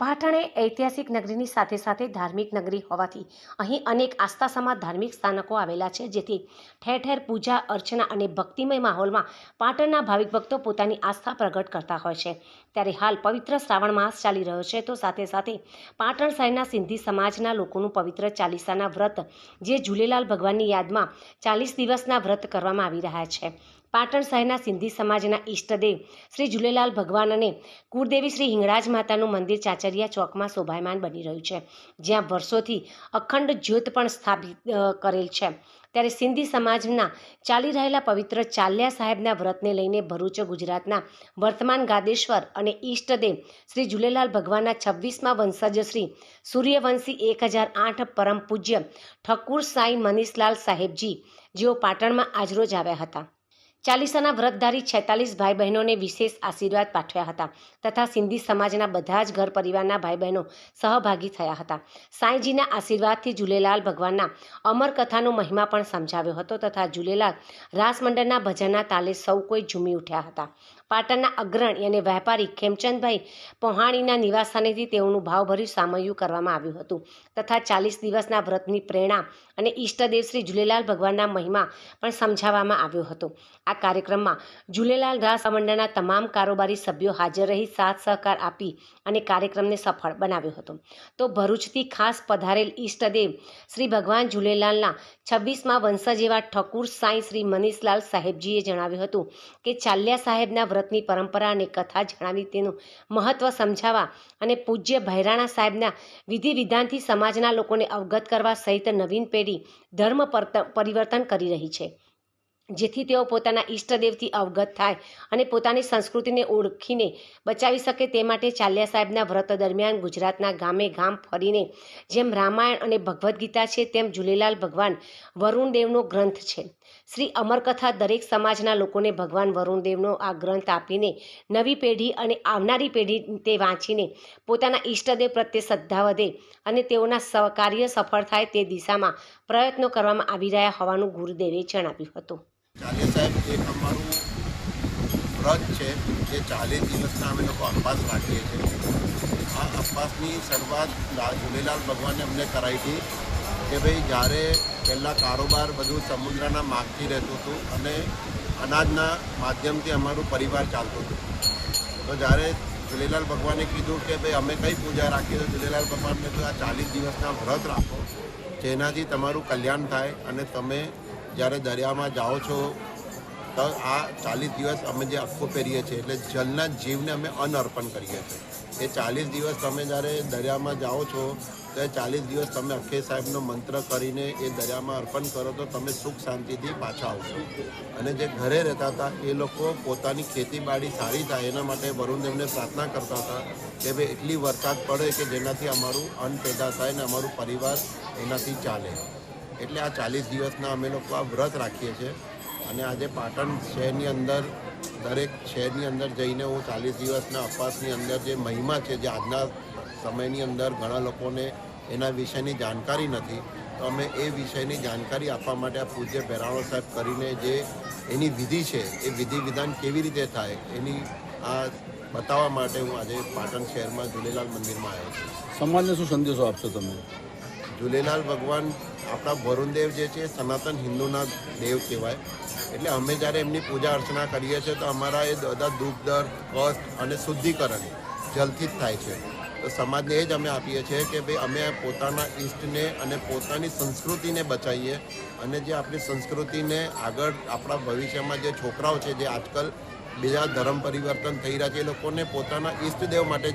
પાટણ એ ઐતિહાસિક નગરીની સાથે સાથે ધાર્મિક નગરી હોવાથી અહીં અનેક આસ્થાસમા ધાર્મિક સ્થાનકો આવેલા છે, જેથી ઠેર ઠેર પૂજા, અર્ચના અને ભક્તિમય માહોલમાં પાટણના ભાવિક ભક્તો પોતાની આસ્થા પ્રગટ કરતા હોય છે. ત્યારે હાલ પવિત્ર શ્રાવણ માસ ચાલી રહ્યો છે, તો સાથે સાથે પાટણ શહેરના સિંધી સમાજના લોકોનું પવિત્ર ચાલીસાના વ્રત, જે ઝૂલેલાલ ભગવાનની યાદમાં ચાલીસ દિવસના વ્રત કરવામાં આવી રહ્યા છે. પાટણ શહેરના સિંધી સમાજના ઈષ્ટદેવ શ્રી ઝૂલેલાલ ભગવાન અને કુળદેવી શ્રી હિંગળાજ માતાનું મંદિર ચાચરિયા ચોકમાં શોભાયમાન બની રહ્યું છે, જ્યાં વર્ષોથી અખંડ જ્યોત પણ સ્થાપિત કરેલ છે. ત્યારે સિંધી સમાજના ચાલી રહેલા પવિત્ર ચાલ્યા સાહેબના વ્રતને લઈને ભરૂચ, ગુજરાતના વર્તમાન ગાદેશ્વર અને ઈષ્ટદેવ શ્રી ઝૂલેલાલ ભગવાનના છવ્વીસમાં વંશજ શ્રી સૂર્યવંશી એક હજાર આઠ પરમ પૂજ્ય ઠકુર સાંઈ મનીષલાલ સાહેબજી, જેઓ પાટણમાં આજરોજ આવ્યા હતા. ચાલીસાના વ્રતધારી છેતાલીસ ભાઈ બહેનોને વિશેષ આશીર્વાદ પાઠવ્યા હતા તથા સિંધી સમાજના બધા જ ઘર પરિવારના ભાઈ બહેનો સહભાગી થયા હતા. સાંઈજીના આશીર્વાદથી ઝૂલેલાલ ભગવાનના અમર કથાનો મહિમા પણ સમજાવ્યો હતો તથા ઝૂલેલાલ રાસ મંડળના ભજનના તાલે સૌ કોઈ ઝૂમી ઉઠ્યા હતા. પાટણના અગ્રણી અને વેપારી ખેમચંદભાઈ પોહાણીના નિવાસસ્થાનેથી તેઓનું ભાવભર્યું સામયું કરવામાં આવ્યું હતું તથા ચાલીસ દિવસના વ્રતની પ્રેરણા અને ઈષ્ટદેવ શ્રી ઝૂલેલાલ ભગવાનના મહિમા પણ સમજાવવામાં આવ્યો હતો. આ કાર્યક્રમમાં ઝૂલેલાલ રાસ મંડળના તમામ કારોબારી સભ્યો હાજર રહી સાથ સહકાર આપી અને કાર્યક્રમને સફળ બનાવ્યો હતો. તો ભરૂચથી ખાસ પધારેલ ઈષ્ટદેવ શ્રી ભગવાન ઝૂલેલાલના છવ્વીસમાં વંશજ એવા ઠકુર સાંઈ શ્રી મનીષલાલ સાહેબજીએ જણાવ્યું હતું કે ચાલ્યા સાહેબના વ્રતની પરંપરા અને કથા જણાવી તેનું મહત્ત્વ સમજાવવા અને પૂજ્ય ભૈરાણા સાહેબના વિધિ વિધાનથી સમાજના લોકોને અવગત કરવા સહિત નવીન પેઢી ધર્મ પરિવર્તન કરી રહી છે. જેથી તેઓ પોતાના ઈષ્ટદેવથી અવગત થાય અને પોતાની સંસ્કૃતિને ઓળખીને બચાવી શકે તે માટે ચાલ્યા સાહેબના વ્રત દરમિયાન ગુજરાતના ગામે ગામ ફરીને જેમ રામાયણ અને ભગવદ્ ગીતા છે, તેમ ઝૂલેલાલ ભગવાન વરુણદેવનો ગ્રંથ છે. શ્રી અમરકથા દરેક સમાજના લોકોને ભગવાન વરુણદેવનો આ ગ્રંથ આપીને નવી પેઢી અને આવનારી પેઢી તે વાંચીને પોતાના ઈષ્ટદેવ પ્રત્યે શ્રદ્ધા વધે અને તેઓના સ- કાર્ય સફળ થાય તે દિશામાં પ્રયત્નો કરવામાં આવી રહ્યા હોવાનું ગુરુદેવે જણાવ્યું હતું. ચાલીસ સાહેબ એક અમારું વ્રત છે, જે ચાલીસ દિવસના અમે લોકો અપવાસ રાખીએ છીએ. આ અપવાસની શરૂઆત ઝૂલેલાલ ભગવાને અમને કરાવી હતી કે ભાઈ જ્યારે પહેલાં કારોબાર બધું સમુદ્રના માગથી રહેતું હતું અને અનાજના માધ્યમથી અમારું પરિવાર ચાલતું હતું. તો જ્યારે ઝૂલેલાલ ભગવાને કીધું કે ભાઈ અમે કઈ પૂજા રાખીએ, તો ઝૂલેલાલ ભગવાનને તો આ ચાલીસ દિવસના વ્રત રાખો, જેનાથી તમારું કલ્યાણ થાય અને તમે જ્યારે દરિયામાં જાઓ છો, તો આ ચાલીસ દિવસ અમે જે આખો પહેરીએ છીએ, એટલે જલના જીવને અમે અનઅર્પણ કરીએ છીએ. એ ચાલીસ દિવસ તમે જ્યારે દરિયામાં જાઓ છો, તો એ ચાલીસ દિવસ તમે અખે સાહેબનો મંત્ર કરીને એ દરિયામાં અર્પણ કરો, તો તમે સુખ શાંતિથી પાછા આવશો. અને જે ઘરે રહેતા હતા, એ લોકો પોતાની ખેતીબાડી સારી થાય, એના માટે વરુણદેવને પ્રાર્થના કરતા હતા કે ભાઈ એટલી વરસાદ પડે કે જેનાથી અમારું અન્ન પેદા થાય ને અમારું પરિવાર એનાથી ચાલે. એટલે આ ચાલીસ દિવસના અમે લોકો આ વ્રત રાખીએ છીએ. અને આજે પાટણ શહેરની અંદર, દરેક શહેરની અંદર જઈને હું ચાલીસ દિવસના અપવાસની અંદર જે મહિમા છે, જે આજના સમયની અંદર ઘણા લોકોને એના વિષયની જાણકારી નથી, તો અમે એ વિષયની જાણકારી આપવા માટે આ પૂજ્ય ભેરાણો સાહેબ કરીને જે એની વિધિ છે, એ વિધિ વિધાન કેવી રીતે થાય એની આ બતાવવા માટે હું આજે પાટણ શહેરમાં ઝૂલેલાલ મંદિરમાં આવ્યો છું. સમાજને શું સંદેશો આપશો તમે? ઝૂલેલાલ ભગવાન આપણા વરુણદેવ જે છે સનાતન હિન્દુના દેવ કહેવાય. એટલે અમે જ્યારે એમની પૂજા અર્ચના કરીએ છીએ તો અમારા એ બધા દુઃખ, દર્દ, કષ્ટ અને શુદ્ધિકરણ જલથી જ થાય છે. તો સમાજને એ જ અમે આપીએ છીએ કે ભાઈ અમે પોતાના ઈષ્ટને અને પોતાની સંસ્કૃતિને બચાવીએ અને જે આપણી સંસ્કૃતિને આગળ આપણા ભવિષ્યમાં જે છોકરાઓ છે જે આજકાલ બીજા ધર્મ પરિવર્તન થઈ રહ્યા છે એ લોકોને પોતાના ઈષ્ટદેવ માટે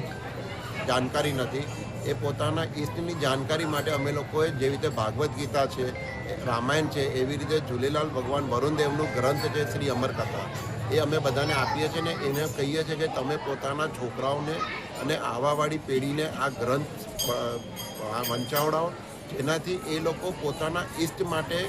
જાણકારી નથી. એ પોતાના ઈષ્ટની જાણકારી માટે અમે લોકોએ જેવી રીતે ભાગવદ્ ગીતા છે રામાયણ છે, એવી રીતે ઝૂલેલાલ ભગવાન વરુણદેવનું ગ્રંથ છે શ્રી અમરકથા, એ અમે બધાને આપીએ છીએ ને એને કહીએ છીએ કે તમે પોતાના છોકરાઓને અને આવાવાળી પેઢીને આ ગ્રંથ વંચાવડાવો. જેનાથી એ લોકો પોતાના ઈષ્ટ માટે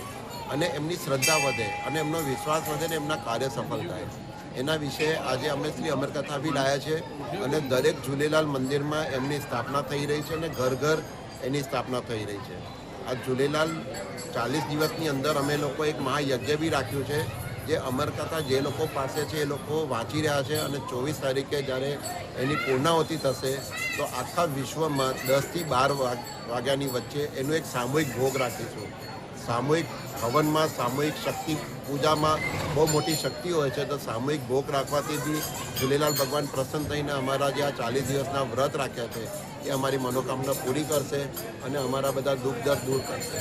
અને એમની શ્રદ્ધા વધે અને એમનો વિશ્વાસ વધે ને એમના કાર્ય સફળ થાય. એના વિશે આજે અમે શ્રી અમરકથા બી લાયા છે અને દરેક ઝૂલેલાલ મંદિરમાં એમની સ્થાપના થઈ રહી છે અને ઘર ઘર એની સ્થાપના થઈ રહી છે. આ ઝૂલેલાલ ચાલીસ દિવસની અંદર અમે લોકો એક મહાયજ્ઞ બી રાખ્યું છે, જે અમરકથા જે લોકો પાસે છે એ લોકો વાંચી રહ્યા છે અને ચોવીસ તારીખે જ્યારે એની પૂર્ણાહુતિ થશે, તો આખા વિશ્વમાં દસથી બાર વાગ- વાગ્યાની વચ્ચે એનું એક સામૂહિક ભોગ રાખીશું. સામૂહિક હવનમાં, સામૂહિક શક્તિ પૂજામાં બહુ મોટી શક્તિ હોય છે, તો સામૂહિક ભોગ રાખવાથી બી ઝૂલેલાલ ભગવાન પ્રસન્ન થઈને અમારા જે આ ચાલીસ દિવસના વ્રત રાખ્યા છે, એ અમારી મનોકામના પૂરી કરશે અને અમારા બધા દુઃખ દર્દ દૂર કરશે.